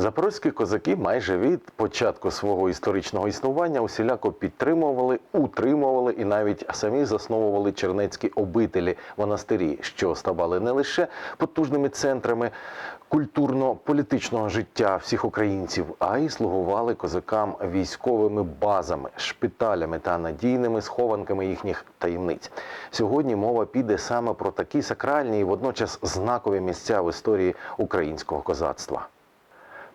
Запорозькі козаки майже від початку свого історичного існування усіляко підтримували, утримували і навіть самі засновували чернецькі обителі монастирі, що ставали не лише потужними центрами культурно-політичного життя всіх українців, а й слугували козакам військовими базами, шпиталями та надійними схованками їхніх таємниць. Сьогодні мова піде саме про такі сакральні і водночас знакові місця в історії українського козацтва.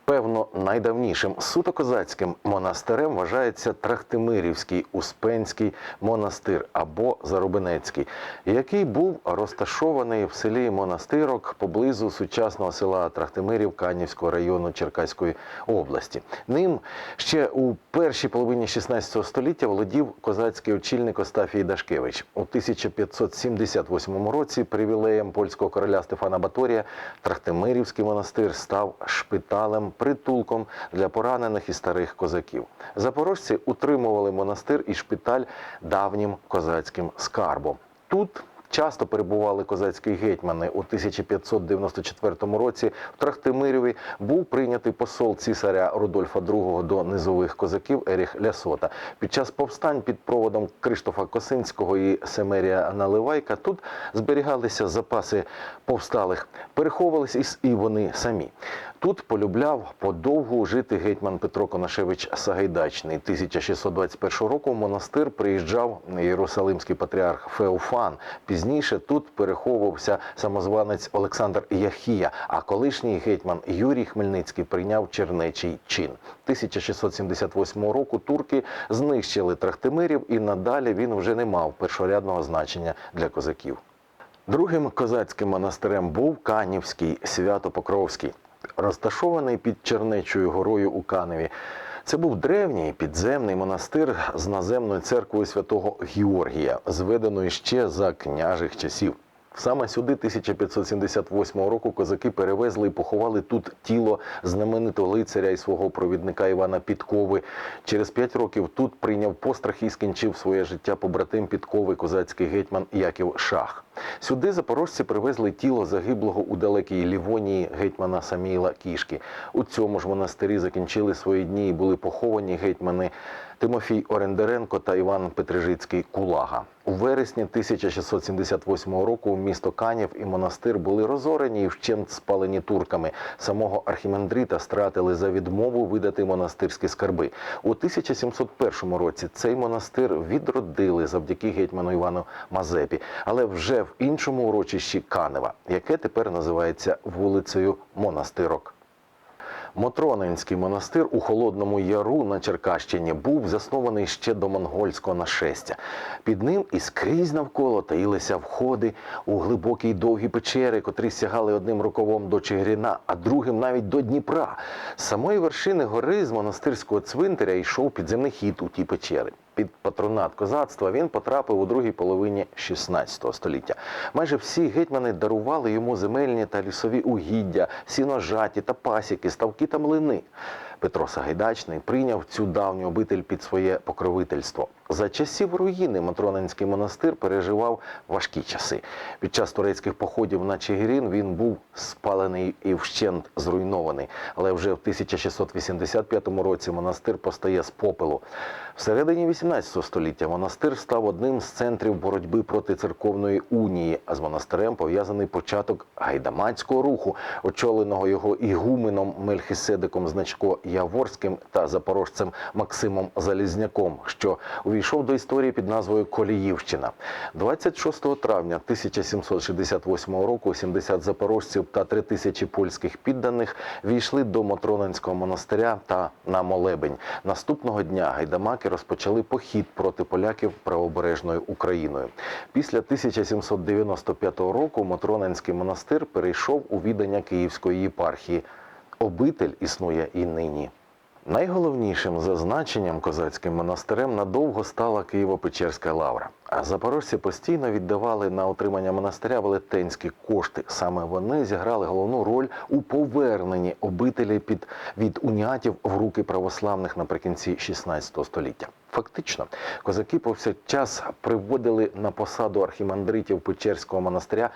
Певно, найдавнішим суто козацьким монастирем вважається Трахтимирівський Успенський монастир або Зарубинецький, який був розташований в селі Монастирок поблизу сучасного села Трахтимирів Канівського району Черкаської області. Ним ще у першій половині 16 століття володів козацький очільник Остафій Дашкевич. У 1578 році привілеєм польського короля Стефана Баторія Трахтимирівський монастир став шпиталем притулком для поранених і старих козаків. Запорожці утримували монастир і шпиталь давнім козацьким скарбом. Тут часто перебували козацькі гетьмани. У 1594 році в Трахтимирєві був прийнятий посол цісаря Рудольфа II до низових козаків Еріх Лясота. Під час повстань під проводом Криштофа Косинського і Семерія Наливайка тут зберігалися запаси повсталих, переховувалися і вони самі. Тут полюбляв подовгу жити гетьман Петро Конашевич Сагайдачний. 1621 року в монастир приїжджав єрусалимський патріарх Феофан. Пізніше тут переховувався самозванець Олександр Яхія, а колишній гетьман Юрій Хмельницький прийняв чернечий чин. 1678 року турки знищили Трахтимирів, і надалі він вже не мав першорядного значення для козаків. Другим козацьким монастирем був Канівський Свято-Покровський, розташований під Чернечою горою у Каневі. Це був древній підземний монастир з наземною церквою святого Георгія, зведеної ще за княжих часів. Саме сюди 1578 року козаки перевезли і поховали тут тіло знаменитого лицаря і свого провідника Івана Підкови. Через п'ять років тут прийняв пострах і скінчив своє життя побратим Підкови, козацький гетьман Яків Шах. Сюди запорожці привезли тіло загиблого у далекій Лівонії гетьмана Саміла Кішки. У цьому ж монастирі закінчили свої дні і були поховані гетьмани Тимофій Орендаренко та Іван Петрижицький Кулага. У вересні 1678 року місто Канів і монастир були розорені і вщент спалені турками. Самого архімандрита стратили за відмову видати монастирські скарби. У 1701 році цей монастир відродили завдяки гетьману Івану Мазепі, але вже в іншому урочищі Канева, яке тепер називається вулицею Монастирок. Мотронинський монастир у Холодному Яру на Черкащині був заснований ще до монгольського нашестя. Під ним і скрізь навколо таїлися входи у глибокі й довгі печери, котрі сягали одним рукавом до Чигирина, а другим навіть до Дніпра. З самої вершини гори з монастирського цвинтаря йшов підземний хід у ті печери. Під патронат козацтва він потрапив у другій половині 16 століття. Майже всі гетьмани дарували йому земельні та лісові угіддя, сіножаті та пасіки, ставки та млини. Петро Сагайдачний прийняв цю давню обитель під своє покровительство. За часів руїни Матронинський монастир переживав важкі часи. Під час турецьких походів на Чигирин він був спалений і вщент зруйнований. Але вже в 1685 році монастир постає з попелу. Всередині 18 століття монастир став одним з центрів боротьби проти церковної унії, а з монастирем пов'язаний початок гайдамацького руху, очоленого його ігуменом Мельхиседиком Значко Яворським та запорожцем Максимом Залізняком, що увійшов до історії під назвою Коліївщина. 26 травня 1768 року 70 запорожців та 3 тисячі польських підданих війшли до Мотронинського монастиря та на молебень. Наступного дня гайдамаки розпочали похід проти поляків правобережною Україною. Після 1795 року Мотронинський монастир перейшов у відання Київської єпархії. Обитель існує і нині. Найголовнішим зазначенням козацьким монастирем надовго стала Києво-Печерська лавра. А запорожці постійно віддавали на отримання монастиря велетенські кошти. Саме вони зіграли головну роль у поверненні обителі під від унятів в руки православних наприкінці 16 століття. Фактично, козаки повсякчас приводили на посаду архімандритів Печерського монастиря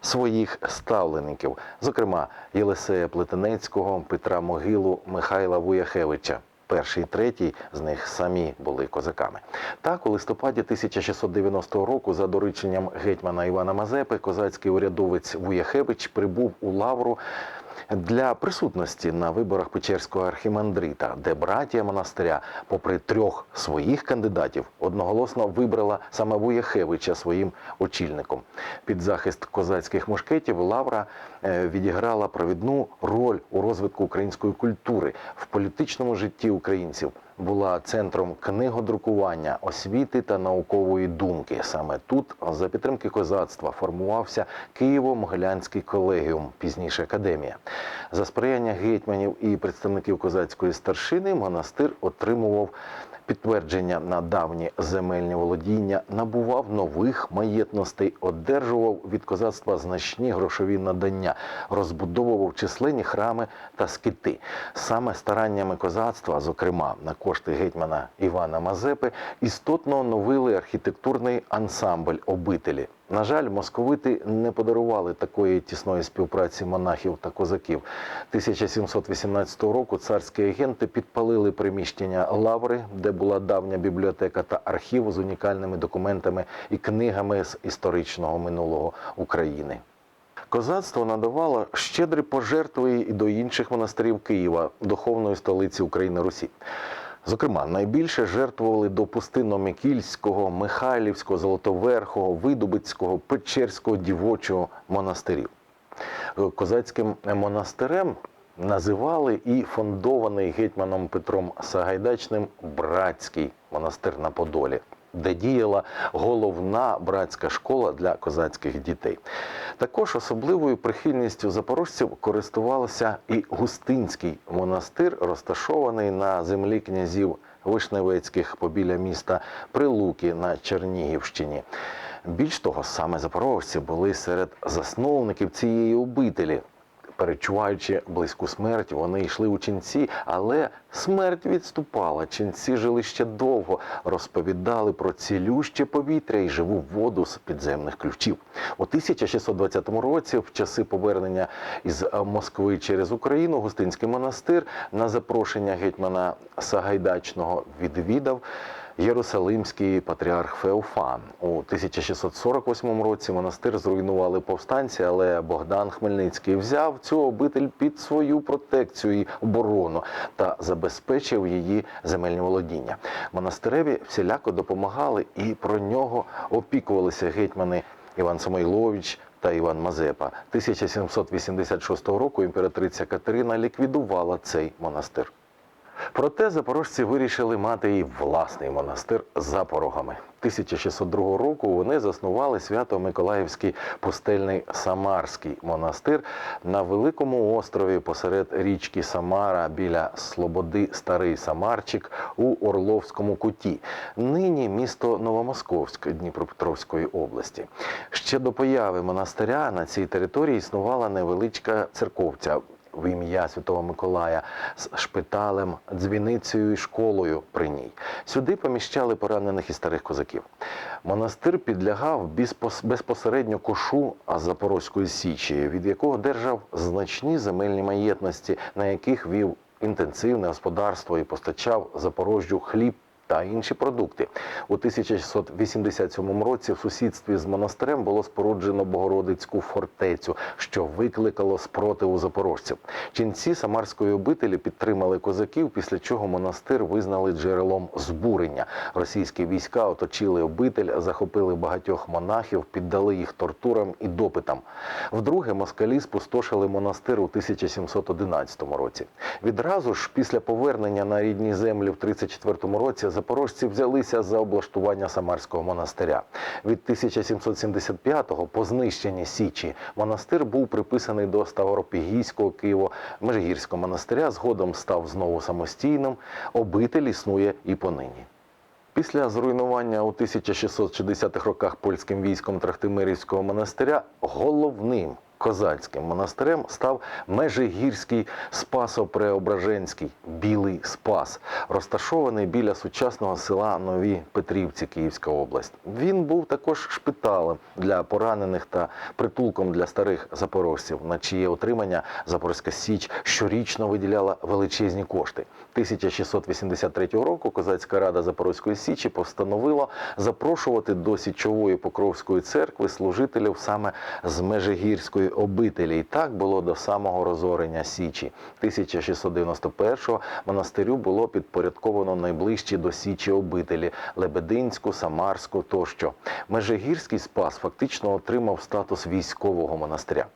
своїх ставлеників, зокрема Єлисея Плетенецького, Петра Могилу, Михайла Вуяхевича. Перший і третій з них самі були козаками. Так, у листопаді 1690 року, за дорученням гетьмана Івана Мазепи, козацький урядовець Вуяхевич прибув у лавру для присутності на виборах Печерського архімандрита, де братія монастиря, попри трьох своїх кандидатів, одноголосно вибрала саме Вуяхевича своїм очільником. Під захист козацьких мушкетів Лавра е, відіграла провідну роль у розвитку української культури в політичному житті українців. Була центром книгодрукування, освіти та наукової думки. Саме тут, за підтримки козацтва, формувався Києво-Могилянський колегіум, пізніше академія. За сприяння гетьманів і представників козацької старшини монастир отримував підтвердження на давні земельні володіння, набував нових маєтностей, одержував від козацтва значні грошові надання, розбудовував численні храми та скити. Саме стараннями козацтва, зокрема на кошти гетьмана Івана Мазепи, істотно оновили архітектурний ансамбль обителі. На жаль, московити не подарували такої тісної співпраці монахів та козаків. 1718 року царські агенти підпалили приміщення лаври, де була давня бібліотека та архів з унікальними документами і книгами з історичного минулого України. Козацтво надавало щедрі пожертви і до інших монастирів Києва, духовної столиці України Русі. Зокрема, найбільше жертвували до Пустинно-Микільського, Михайлівського, Золотоверхого, Видубицького, Печерського, Дівочого монастирів. Козацьким монастирем називали і фондований гетьманом Петром Сагайдачним братський монастир на Подолі, де діяла головна братська школа для козацьких дітей. Також особливою прихильністю запорожців користувався і Густинський монастир, розташований на землі князів Вишневецьких побіля міста Прилуки на Чернігівщині. Більш того, саме запорожці були серед засновників цієї обителі. Перечуваючи близьку смерть, вони йшли у ченці, але смерть відступала. Ченці жили ще довго, розповідали про цілюще повітря і живу воду з підземних ключів. У 1620 році, в часи повернення із Москви через Україну, Густинський монастир на запрошення гетьмана Сагайдачного відвідав. Єрусалимський патріарх Феофан у 1648 році монастир зруйнували повстанці, але Богдан Хмельницький взяв цю обитель під свою протекцію і оборону та забезпечив її земельні володіння. Монастиреві всіляко допомагали і про нього опікувалися гетьмани Іван Самойлович та Іван Мазепа. 1786 року імператриця Катерина ліквідувала цей монастир. Проте запорожці вирішили мати і власний монастир за порогами. 1602 року вони заснували свято-миколаївський пустельний Самарський монастир на великому острові посеред річки Самара біля Слободи Старий Самарчик у Орловському куті. Нині місто Новомосковськ Дніпропетровської області. Ще до появи монастиря на цій території існувала невеличка церковця в ім'я Святого Миколая з шпиталем, дзвіницею і школою при ній. Сюди поміщали поранених і старих козаків. Монастир підлягав безпос- безпосередньо кошу Запорозької Січі, від якого держав значні земельні маєтності, на яких вів інтенсивне господарство і постачав Запорожжю хліб. Та інші продукти у 1687 році в сусідстві з монастирем було споруджено Богородицьку фортецю, що викликало спротиву запорожців. Ченці самарської обителі підтримали козаків, після чого монастир визнали джерелом збурення. Російські війська оточили обитель, захопили багатьох монахів, піддали їх тортурам і допитам. Вдруге москалі спустошили монастир у 1711 році. Відразу ж після повернення на рідні землі в 34 році запорожці взялися за облаштування Самарського монастиря. Від 1775-го по знищенні Січі монастир був приписаний до Ставропігійського Києво-Межигірського монастиря. Згодом став знову самостійним. Обитель існує і понині. Після зруйнування у 1660-х роках польським військом Трахтимирівського монастиря головним козацьким монастирем став Межигірський Спасо-Преображенський Білий Спас, розташований біля сучасного села Нові Петрівці, Київська область. Він був також шпиталем для поранених та притулком для старих запорожців, на чиє отримання Запорізька Січ щорічно виділяла величезні кошти. 1683 року Козацька рада Запорозької Січі постановила запрошувати до Січової Покровської церкви служителів саме з Межигірської обителі. І так було до самого розорення Січі. 1691-го монастирю було підпорядковано найближчі до Січі обителі Лебединську, Самарську тощо. Межигірський спас фактично отримав статус військового монастиря.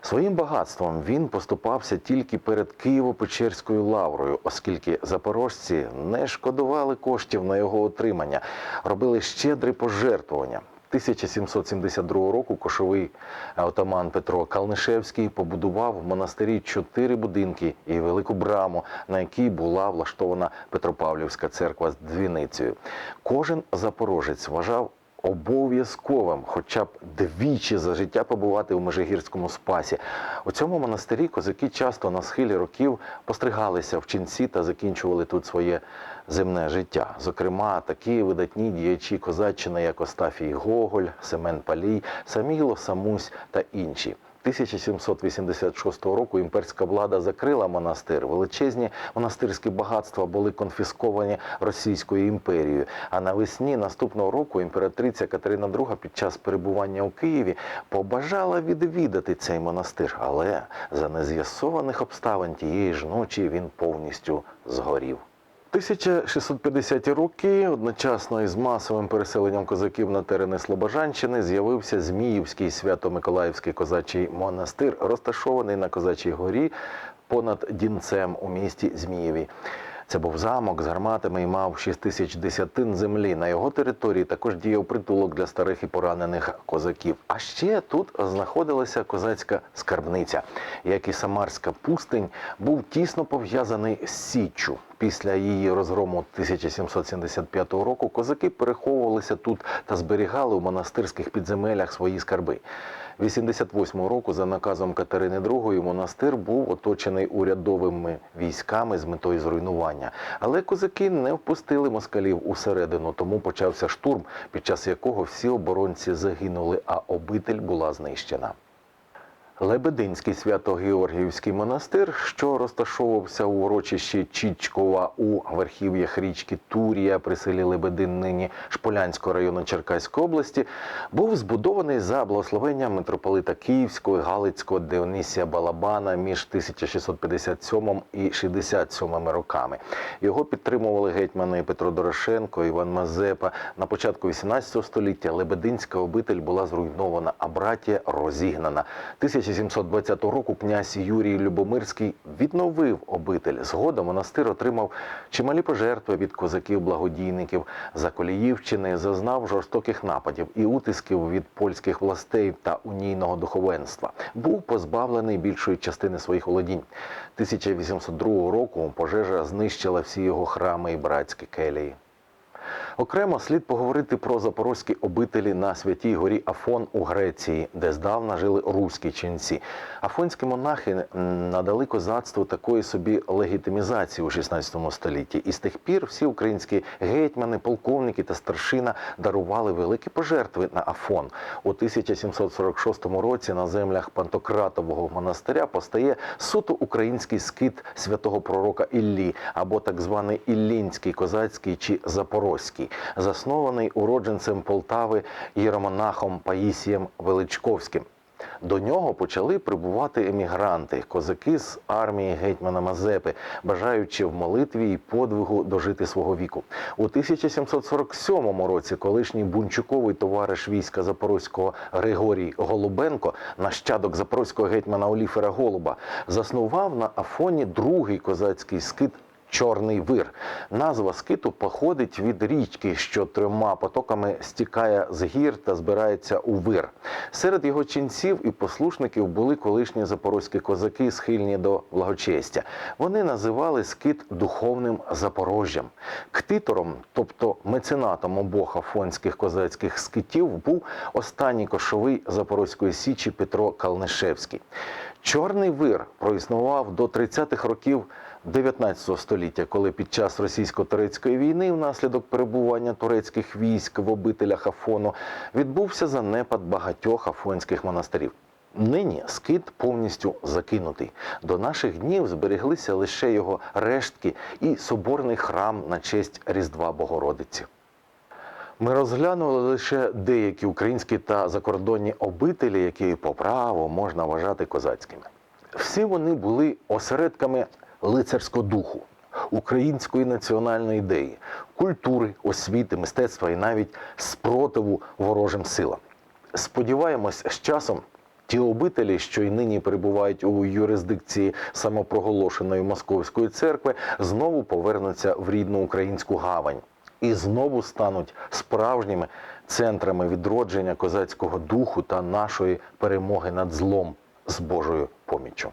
Своїм багатством він поступався тільки перед Києво-Печерською лаврою, оскільки запорожці не шкодували коштів на його отримання, робили щедрі пожертвування. 1772 року кошовий отаман Петро Калнишевський побудував в монастирі чотири будинки і велику браму, на якій була влаштована Петропавлівська церква з дзвіницею. Кожен запорожець вважав обов'язковим хоча б двічі за життя побувати у Межигірському спасі. У цьому монастирі козаки часто на схилі років постригалися в ченці та закінчували тут своє земне життя. Зокрема, такі видатні діячі козаччини, як Остафій Гоголь, Семен Палій, Саміло Самусь та інші. 1786 року імперська влада закрила монастир. Величезні монастирські багатства були конфісковані Російською імперією. А навесні наступного року імператриця Катерина II під час перебування у Києві побажала відвідати цей монастир, але за нез'ясованих обставин тієї ж ночі він повністю згорів. 1650-ті роки одночасно із масовим переселенням козаків на терени Слобожанщини з'явився Зміївський свято-миколаївський козачий монастир, розташований на Козачій горі понад Дінцем у місті Змієві. Це був замок з гарматами і мав 6 тисяч десятин землі. На його території також діяв притулок для старих і поранених козаків. А ще тут знаходилася козацька скарбниця, як і Самарська пустинь, був тісно пов'язаний з Січчю. Після її розгрому 1775 року козаки переховувалися тут та зберігали у монастирських підземеллях свої скарби. 88 року за наказом Катерини II монастир був оточений урядовими військами з метою зруйнування. Але козаки не впустили москалів усередину, тому почався штурм, під час якого всі оборонці загинули, а обитель була знищена. Лебединський свято-Георгіївський монастир, що розташовувався у урочищі Чічкова у верхів'ях річки Турія при селі Лебедин, нині Шполянського району Черкаської області, був збудований за благословенням митрополита Київського і Галицького Дионисія Балабана між 1657 і 67 роками. Його підтримували гетьмани Петро Дорошенко, Іван Мазепа. На початку 18 століття Лебединська обитель була зруйнована, а братія розігнана. 1720 року князь Юрій Любомирський відновив обитель. Згодом монастир отримав чималі пожертви від козаків-благодійників. За Коліївщини зазнав жорстоких нападів і утисків від польських властей та унійного духовенства. Був позбавлений більшої частини своїх володінь. 1802 року пожежа знищила всі його храми і братські келії. Окремо слід поговорити про запорозькі обителі на святій горі Афон у Греції, де здавна жили руські ченці. Афонські монахи надали козацтву такої собі легітимізації у 16 столітті. І з тих пір всі українські гетьмани, полковники та старшина дарували великі пожертви на Афон. У 1746 році на землях Пантократового монастиря постає суто український скит святого пророка Іллі або так званий Іллінський козацький чи Запорозький, заснований уродженцем Полтави єромонахом Паїсієм Величковським. До нього почали прибувати емігранти, козаки з армії гетьмана Мазепи, бажаючи в молитві і подвигу дожити свого віку. У 1747 році колишній бунчуковий товариш війська Запорозького Григорій Голубенко, нащадок запорозького гетьмана Оліфера Голуба, заснував на Афоні другий козацький скит Чорний вир. Назва скиту походить від річки, що трьома потоками стікає з гір та збирається у вир. Серед його ченців і послушників були колишні запорозькі козаки, схильні до благочестя. Вони називали скит духовним запорожжям. Ктитором, тобто меценатом обох афонських козацьких скитів, був останній кошовий Запорозької січі Петро Калнишевський. Чорний вир проіснував до 30-х років 19 століття, коли під час російсько-турецької війни, внаслідок перебування турецьких військ в обителях Афону, відбувся занепад багатьох афонських монастирів. Нині скит повністю закинутий. До наших днів збереглися лише його рештки і соборний храм на честь Різдва Богородиці. Ми розглянули лише деякі українські та закордонні обителі, які по праву можна вважати козацькими. Всі вони були осередками лицарського духу, української національної ідеї, культури, освіти, мистецтва і навіть спротиву ворожим силам. Сподіваємось, з часом ті обителі, що й нині перебувають у юрисдикції самопроголошеної московської церкви, знову повернуться в рідну українську гавань і знову стануть справжніми центрами відродження козацького духу та нашої перемоги над злом з Божою поміччю.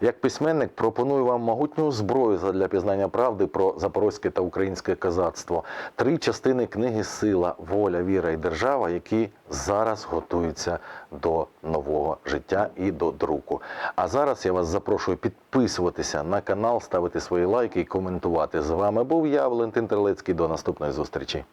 Як письменник пропоную вам могутню зброю для пізнання правди про запорозьке та українське козацтво. Три частини книги Сила, воля, віра і держава, які зараз готуються до нового життя і до друку. А зараз я вас запрошую підписуватися на канал, ставити свої лайки і коментувати. З вами був я, Валентин Терлецький. До наступної зустрічі.